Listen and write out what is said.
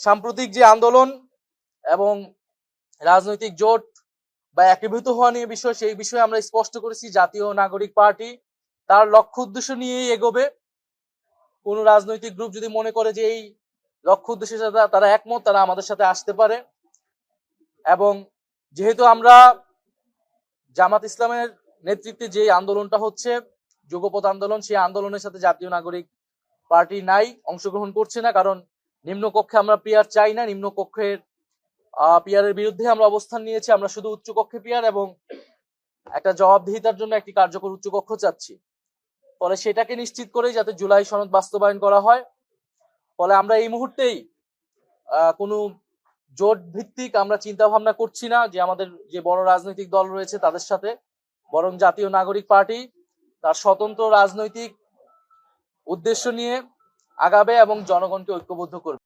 সাম্প্রতিক যে আন্দোলন এবং রাজনৈতিক জোট বা একীভূত হওয়া নিয়ে বিষয়, সেই বিষয়ে আমরা স্পষ্ট করেছি, জাতীয় নাগরিক পার্টি তার লক্ষ্য উদ্দেশ্য নিয়েই এগোবে। কোন রাজনৈতিক গ্রুপ যদি মনে করে যে এই লক্ষ্য উদ্দেশ্যের সাথে তারা একমত, তারা আমাদের সাথে আসতে পারে। এবং যেহেতু আমরা জামাত ইসলামের নেতৃত্বে যে আন্দোলনটা হচ্ছে যুগপথ আন্দোলন, সেই আন্দোলনের সাথে জাতীয় নাগরিক পার্টি নাই, অংশগ্রহণ করছে না, কারণ নিম্ন কক্ষে আমরা পিয়ার চাই না, নিম্নকক্ষের পিয়ারের বিরুদ্ধে আমরা অবস্থান নিয়েছি, আমরা শুধু উচ্চকক্ষে পিয়ার এবং একটা জবাবদিহিতার জন্য একটি কার্যকর উচ্চকক্ষ চাচ্ছি। ফলে সেটাকে নিশ্চিত করেই যাতে জুলাই সনদ বাস্তবায়ন করা হয়। ফলে আমরা এই মুহূর্তেই কোনো জোট ভিত্তিক আমরা চিন্তা ভাবনা করছি না যে আমাদের যে বড় রাজনৈতিক দল রয়েছে তাদের সাথে, বরং জাতীয় নাগরিক পার্টি তার স্বতন্ত্র রাজনৈতিক উদ্দেশ্য নিয়ে আগাবে এবং জনগণকে ঐক্যবদ্ধ করবে।